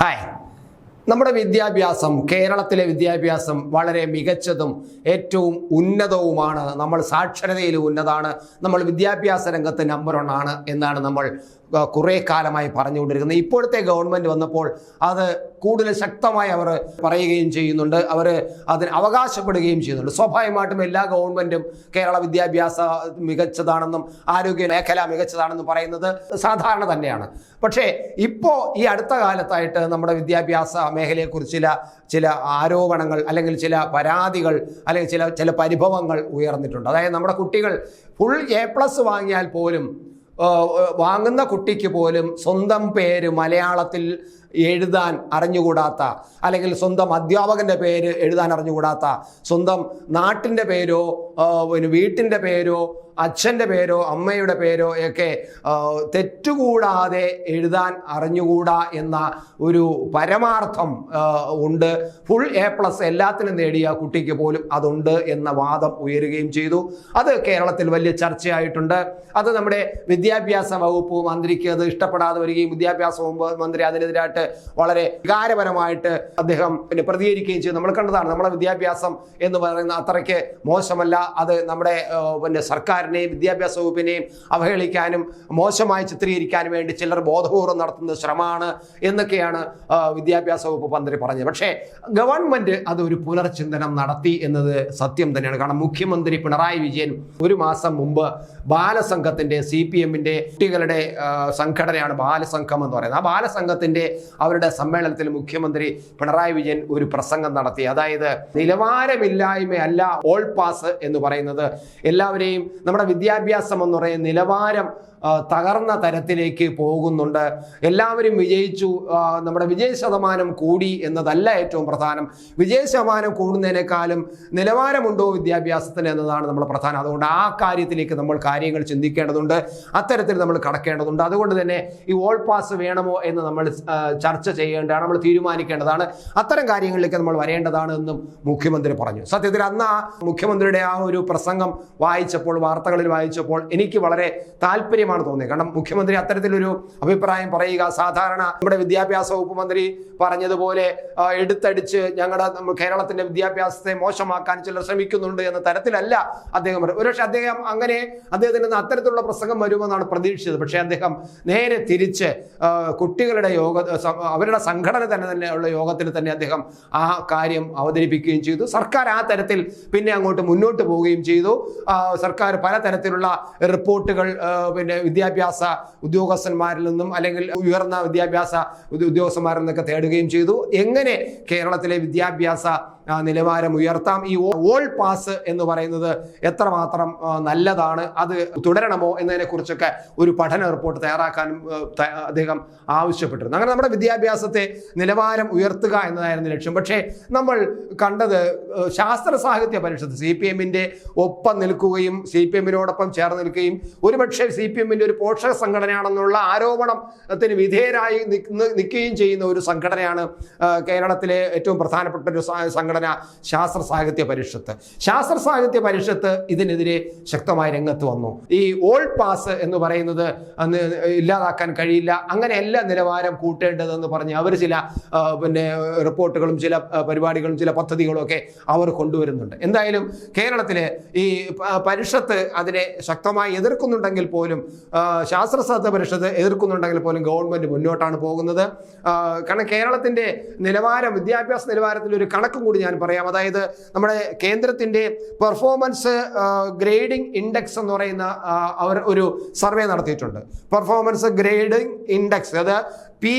Hi നമ്മുടെ വിദ്യാഭ്യാസം കേരളത്തിലെ വിദ്യാഭ്യാസം വളരെ മികച്ചതും ഏറ്റവും ഉന്നതവുമാണ്. നമ്മൾ സാക്ഷരതയിൽ ഉന്നതാണ്. നമ്മൾ വിദ്യാഭ്യാസ രംഗത്ത് നമ്പർ ആണ് എന്നാണ് നമ്മൾ കുറേ കാലമായി പറഞ്ഞുകൊണ്ടിരിക്കുന്നത്. ഇപ്പോഴത്തെ ഗവൺമെന്റ് വന്നപ്പോൾ അത് കൂടുതൽ ശക്തമായി അവർ പറയുകയും ചെയ്യുന്നുണ്ട്. അവർ അതിന് അവകാശപ്പെടുകയും ചെയ്യുന്നുണ്ട്. സ്വാഭാവികമായിട്ടും എല്ലാ ഗവൺമെന്റും കേരള വിദ്യാഭ്യാസ മികച്ചതാണെന്നും ആരോഗ്യ മേഖല മികച്ചതാണെന്നും പറയുന്നത് സാധാരണ തന്നെയാണ്. പക്ഷേ ഇപ്പോൾ ഈ അടുത്ത കാലത്തായിട്ട് നമ്മുടെ വിദ്യാഭ്യാസ മേഖലയെക്കുറിച്ച് ചില ചില ആരോപണങ്ങൾ അല്ലെങ്കിൽ ചില പരാതികൾ അല്ലെങ്കിൽ ചില ചില പരിഭവങ്ങൾ ഉയർന്നിട്ടുണ്ട്. അതായത് നമ്മുടെ കുട്ടികൾ ഫുൾ എ പ്ലസ് വാങ്ങിയാൽ പോലും വാങ്ങുന്ന കുട്ടിക്ക് പോലും സ്വന്തം പേര് മലയാളത്തിൽ എഴുതാൻ അറിഞ്ഞുകൂടാത്ത അല്ലെങ്കിൽ സ്വന്തം അധ്യാപകന്റെ പേര് എഴുതാൻ അറിഞ്ഞുകൂടാത്ത സ്വന്തം നാട്ടിന്റെ പേരോ പിന്നെ വീട്ടിന്റെ പേരോ അച്ഛന്റെ പേരോ അമ്മയുടെ പേരോ ഒക്കെ തെറ്റുകൂടാതെ എഴുതാൻ അറിഞ്ഞുകൂടാ എന്ന ഒരു പരമാർത്ഥം ഉണ്ട്. ഫുൾ എ പ്ലസ് എല്ലാത്തിനും നേടിയ കുട്ടിക്ക് പോലും അതുണ്ട് എന്ന വാദം ഉയരുകയും ചെയ്തു. അത് കേരളത്തിൽ വലിയ ചർച്ചയായിട്ടുണ്ട്. അത് നമ്മുടെ വിദ്യാഭ്യാസ വകുപ്പ് മന്ത്രിക്ക് അത് ഇഷ്ടപ്പെടാതെ വരികയും വിദ്യാഭ്യാസ വകുപ്പ് മന്ത്രി അതിനെതിരായിട്ട് വളരെ വികാരപരമായിട്ട് അദ്ദേഹം പിന്നെ പ്രതികരിക്കുകയും ചെയ്തു. നമ്മൾ കണ്ടതാണ് നമ്മുടെ വിദ്യാഭ്യാസം എന്ന് പറയുന്ന അത്രയ്ക്ക് മോശമല്ല. അത് നമ്മുടെ പിന്നെ പിന്നെ സർക്കാരിനെയും വിദ്യാഭ്യാസ വകുപ്പിനെയും അവഹേളിക്കാനും മോശമായി ചിത്രീകരിക്കാനും വേണ്ടി ചിലർ ബോധപൂർവം നടത്തുന്ന ശ്രമമാണ് എന്നൊക്കെയാണ് വിദ്യാഭ്യാസ വകുപ്പ് മന്ത്രി പറഞ്ഞത്. പക്ഷേ ഗവൺമെന്റ് അത് ഒരു പുനർചിന്തനം നടത്തി എന്നത് സത്യം തന്നെയാണ്. കാരണം മുഖ്യമന്ത്രി പിണറായി വിജയൻ ഒരു മാസം മുമ്പ് ബാലസംഘത്തിന്റെ സി പി എമ്മിന്റെ കുട്ടികളുടെ സംഘടനയാണ് ബാലസംഘം എന്ന് പറയുന്നത്. ആ ബാലസംഘത്തിന്റെ അവരുടെ സമ്മേളനത്തിൽ മുഖ്യമന്ത്രി പിണറായി വിജയൻ ഒരു പ്രസംഗം നടത്തി. അതായത് നിലവാരമില്ലായ്മയല്ല ഓൾ പാസ് എന്ന് പറയുന്നത്. എല്ലാവരെയും നമ്മുടെ വിദ്യാഭ്യാസം എന്ന് പറയുന്ന നിലവാരം തകർന്ന തരത്തിലേക്ക് പോകുന്നുണ്ട്. എല്ലാവരും വിജയിച്ചു. നമ്മുടെ വിജയ ശതമാനം കൂടി എന്നതല്ല ഏറ്റവും പ്രധാനം. വിജയ ശതമാനം കൂടുന്നതിനേക്കാളും നിലവാരമുണ്ടോ വിദ്യാഭ്യാസത്തിന് എന്നതാണ് നമ്മൾ പ്രധാനം. അതുകൊണ്ട് ആ കാര്യത്തിലേക്ക് നമ്മൾ കാര്യങ്ങൾ ചിന്തിക്കേണ്ടതുണ്ട്. അത്തരത്തിൽ നമ്മൾ കടക്കേണ്ടതുണ്ട്. അതുകൊണ്ട് തന്നെ ഈ ഓൾ പാസ് വേണമോ എന്ന് നമ്മൾ ചർച്ച ചെയ്യേണ്ടതാണ്. നമ്മൾ തീരുമാനിക്കേണ്ടതാണ്. അത്തരം കാര്യങ്ങളിലേക്ക് നമ്മൾ വരേണ്ടതാണ് എന്നും മുഖ്യമന്ത്രി പറഞ്ഞു. സത്യത്തിൽ അന്ന് ആ മുഖ്യമന്ത്രിയുടെ ആ ഒരു പ്രസംഗം വായിച്ചപ്പോൾ വാർത്തകളിൽ വായിച്ചപ്പോൾ എനിക്ക് വളരെ താല്പര്യമാണ് തോന്നിയത്. കാരണം മുഖ്യമന്ത്രി അത്തരത്തിലൊരു അഭിപ്രായം പറയുക സാധാരണ നമ്മുടെ വിദ്യാഭ്യാസ വകുപ്പ് മന്ത്രി പറഞ്ഞതുപോലെ എടുത്തടിച്ച് ഞങ്ങളുടെ കേരളത്തിന്റെ വിദ്യാഭ്യാസത്തെ മോശമാക്കാൻ ചിലർ ശ്രമിക്കുന്നുണ്ട് എന്ന തരത്തിലല്ല അദ്ദേഹം പറഞ്ഞത്. ഒരുപക്ഷെ അദ്ദേഹം അങ്ങനെ അദ്ദേഹത്തിന് അത്തരത്തിലുള്ള പ്രസംഗം വരുമെന്നാണ് പ്രതീക്ഷിച്ചത്. പക്ഷേ അദ്ദേഹം നേരെ തിരിച്ച് കുട്ടികളുടെ യോഗ അവരുടെ സംഘടന തന്നെ തന്നെ ഉള്ള യോഗത്തിൽ തന്നെ അദ്ദേഹം ആ കാര്യം അവതരിപ്പിക്കുകയും ചെയ്തു. സർക്കാർ ആ തരത്തിൽ പിന്നെ അങ്ങോട്ട് മുന്നോട്ട് പോവുകയും ചെയ്തു. സർക്കാർ പലതരത്തിലുള്ള റിപ്പോർട്ടുകൾ പിന്നെ വിദ്യാഭ്യാസ ഉദ്യോഗസ്ഥന്മാരിൽ നിന്നും അല്ലെങ്കിൽ ഉയർന്ന വിദ്യാഭ്യാസ ഉദ്യ- ഉദ്യോഗസ്ഥന്മാരിൽ നിന്നൊക്കെ തേടുകയും ചെയ്തു. എങ്ങനെ കേരളത്തിലെ വിദ്യാഭ്യാസ നിലവാരം ഉയർത്താം. ഈ ഓൾ പാസ് എന്ന് പറയുന്നത് എത്രമാത്രം നല്ലതാണ് അത് തുടരണമോ എന്നതിനെ കുറിച്ചൊക്കെ ഒരു പഠന റിപ്പോർട്ട് തയ്യാറാക്കാനും അദ്ദേഹം ആവശ്യപ്പെട്ടിരുന്നു. അങ്ങനെ നമ്മുടെ വിദ്യാഭ്യാസത്തെ നിലവാരം ഉയർത്തുക എന്നതായിരുന്നു ലക്ഷ്യം. പക്ഷേ നമ്മൾ കണ്ടത് ശാസ്ത്ര സാഹിത്യ പരിഷത്ത് സി പി എമ്മിന്റെ ഒപ്പം നിൽക്കുകയും സി പി എമ്മിനോടൊപ്പം ചേർന്ന് നിൽക്കുകയും ഒരുപക്ഷെ സി പി എമ്മിന്റെ ഒരു പോഷക സംഘടനയാണെന്നുള്ള ആരോപണത്തിന് വിധേയരായി നിൽക്കുകയും ചെയ്യുന്ന ഒരു സംഘടനയാണ് കേരളത്തിലെ ഏറ്റവും പ്രധാനപ്പെട്ട ഒരു സ- സംഘടന ശാസ്ത്ര സാഹിത്യ പരിഷത്ത്. ശാസ്ത്ര സാഹിത്യ പരിഷത്ത് ഇതിനെതിരെ ശക്തമായി രംഗത്ത് വന്നു. ഈ ഓൾ പാസ് എന്ന് പറയുന്നത് ഇല്ലാതാക്കാൻ കഴിയില്ല. അങ്ങനെ എല്ലാ നിലവാരം കൂട്ടേണ്ടതെന്ന് പറഞ്ഞ് അവർ ചില പിന്നെ റിപ്പോർട്ടുകളും ചില പരിപാടികളും ചില പദ്ധതികളും ഒക്കെ അവർ കൊണ്ടുവരുന്നുണ്ട്. എന്തായാലും കേരളത്തിലെ ഈ പരിഷത്ത് അതിനെ ശക്തമായി എതിർക്കുന്നുണ്ടെങ്കിൽ പോലും ശാസ്ത്ര സാഹിത്യ പരിഷത്ത് എതിർക്കുന്നുണ്ടെങ്കിൽ പോലും ഗവൺമെന്റ് മുന്നോട്ടാണ് പോകുന്നത്. കാരണം കേരളത്തിന്റെ നിലവാരം വിദ്യാഭ്യാസ നിലവാരത്തിൽ ഒരു കണക്കും കൂടി പറയാം. അതായത് നമ്മുടെ കേന്ദ്രത്തിന്റെ പെർഫോമൻസ് ഗ്രേഡിംഗ് ഇൻഡെക്സ് എന്ന് പറയുന്ന അവർ ഒരു സർവേ നടത്തിയിട്ടുണ്ട്. പെർഫോമൻസ് ഗ്രേഡിംഗ് ഇൻഡെക്സ് അത് പി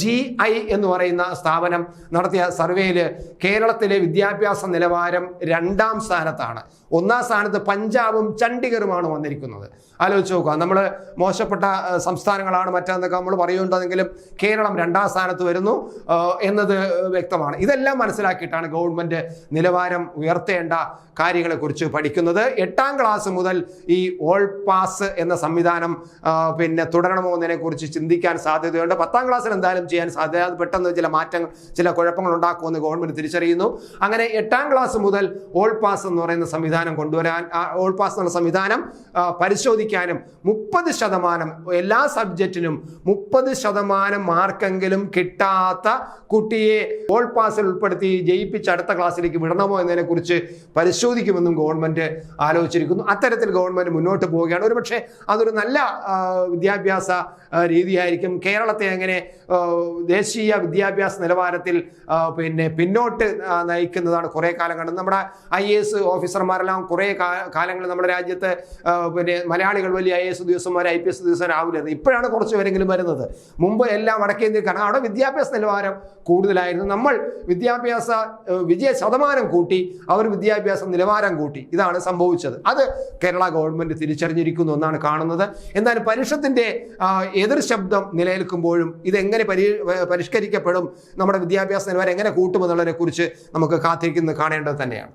ജി ഐ എന്ന് പറയുന്ന സ്ഥാപനം നടത്തിയ സർവേയിൽ കേരളത്തിലെ വിദ്യാഭ്യാസ നിലവാരം രണ്ടാം സ്ഥാനത്താണ്. ഒന്നാം സ്ഥാനത്ത് പഞ്ചാബും ചണ്ഡീഗറുമാണ് വന്നിരിക്കുന്നത്. ആലോചിച്ച് നോക്കുക. നമ്മൾ മോശപ്പെട്ട സംസ്ഥാനങ്ങളാണ് മറ്റെന്നൊക്കെ നമ്മൾ പറയുന്നുണ്ടെങ്കിലും കേരളം രണ്ടാം സ്ഥാനത്ത് വരുന്നു എന്നത് വ്യക്തമാണ്. ഇതെല്ലാം മനസ്സിലാക്കിയിട്ടാണ് ഗവൺമെന്റ് നിലവാരം ഉയർത്തേണ്ട കാര്യങ്ങളെക്കുറിച്ച് പഠിക്കുന്നത്. എട്ടാം ക്ലാസ് മുതൽ ഈ ഓൾ പാസ് എന്ന സംവിധാനം പിന്നെ തുടരണമോ എന്നതിനെക്കുറിച്ച് ചിന്തിക്കാൻ സാധ്യതയുണ്ട്. പത്താം ക്ലാസ്സിൽ എന്തായാലും ചെയ്യാൻ സാധ്യത അത് പെട്ടെന്ന് ചില മാറ്റങ്ങൾ ചില കുഴപ്പങ്ങൾ ഉണ്ടാക്കുമെന്ന് ഗവൺമെന്റ് തിരിച്ചറിയുന്നു. അങ്ങനെ എട്ടാം ക്ലാസ് മുതൽ ഓൾ പാസ് എന്ന് പറയുന്ന സംവിധാനം കൊണ്ടുവരാൻ ഓൾ പാസ് എന്നുള്ള സംവിധാനം പരിശോധിക്കാനും മുപ്പത് ശതമാനം എല്ലാ സബ്ജക്റ്റിനും മുപ്പത് ശതമാനം മാർക്കെങ്കിലും കിട്ടാത്ത കുട്ടിയെ ഓൾ പാസിൽ ഉൾപ്പെടുത്തി ജയിപ്പിച്ച് അടുത്ത ക്ലാസ്സിലേക്ക് വിടണമോ എന്നതിനെക്കുറിച്ച് പരിശോധിക്കുമെന്നും ഗവൺമെന്റ് ആലോചിച്ചിരിക്കുന്നു. അത്തരത്തിൽ ഗവൺമെന്റ് മുന്നോട്ട് പോവുകയാണ്. ഒരുപക്ഷെ അതൊരു നല്ല വിദ്യാഭ്യാസ രീതിയായിരിക്കും. കേരളത്തെ എങ്ങനെ ആ, ദേശീയ വിദ്യാഭ്യാസ നിലവാരത്തിൽ പിന്നെ പിന്നോട്ട് നയിക്കുന്നതാണ് കുറേ കാലം കണ്ടത് നമ്മുടെ ഐ എ എസ് ഓഫീസർമാരെല്ലാം കുറേ കാലങ്ങൾ നമ്മുടെ രാജ്യത്ത് പിന്നെ മലയാളികൾ വലിയ ഐ എസ് ഉദ്യോഗസ്ഥന്മാർ ഐ പി എസ് ഉദ്യോഗസ്ഥരാവില്ലായിരുന്നു ഇപ്പോഴാണ് കുറച്ച് പേരെങ്കിലും വരുന്നത്. മുമ്പ് എല്ലാം വടക്കേന്ത്യ കാരണം അവിടെ വിദ്യാഭ്യാസ നിലവാരം കൂടുതലായിരുന്നു. നമ്മൾ വിദ്യാഭ്യാസ വിജയ ശതമാനം കൂട്ടി അവർ വിദ്യാഭ്യാസ നിലവാരം കൂട്ടി. ഇതാണ് സംഭവിച്ചത്. അത് കേരള ഗവൺമെന്റ് തിരിച്ചറിഞ്ഞിരിക്കുന്നു എന്നാണ് കാണുന്നത്. എന്നാലും പരുഷത്തിന്റെ എതിർ ശബ്ദം നിലനിൽക്കുമ്പോഴും ഇതെങ്ങനെ പരി പരിഷ്കരിക്കപ്പെടും? നമ്മുടെ വിദ്യാഭ്യാസ നിലവാരം എങ്ങനെ കൂട്ടുമെന്നുള്ളതിനെ കുറിച്ച് നമുക്ക് കാത്തിരിക്കുന്നത് കാണേണ്ടത് തന്നെയാണ്.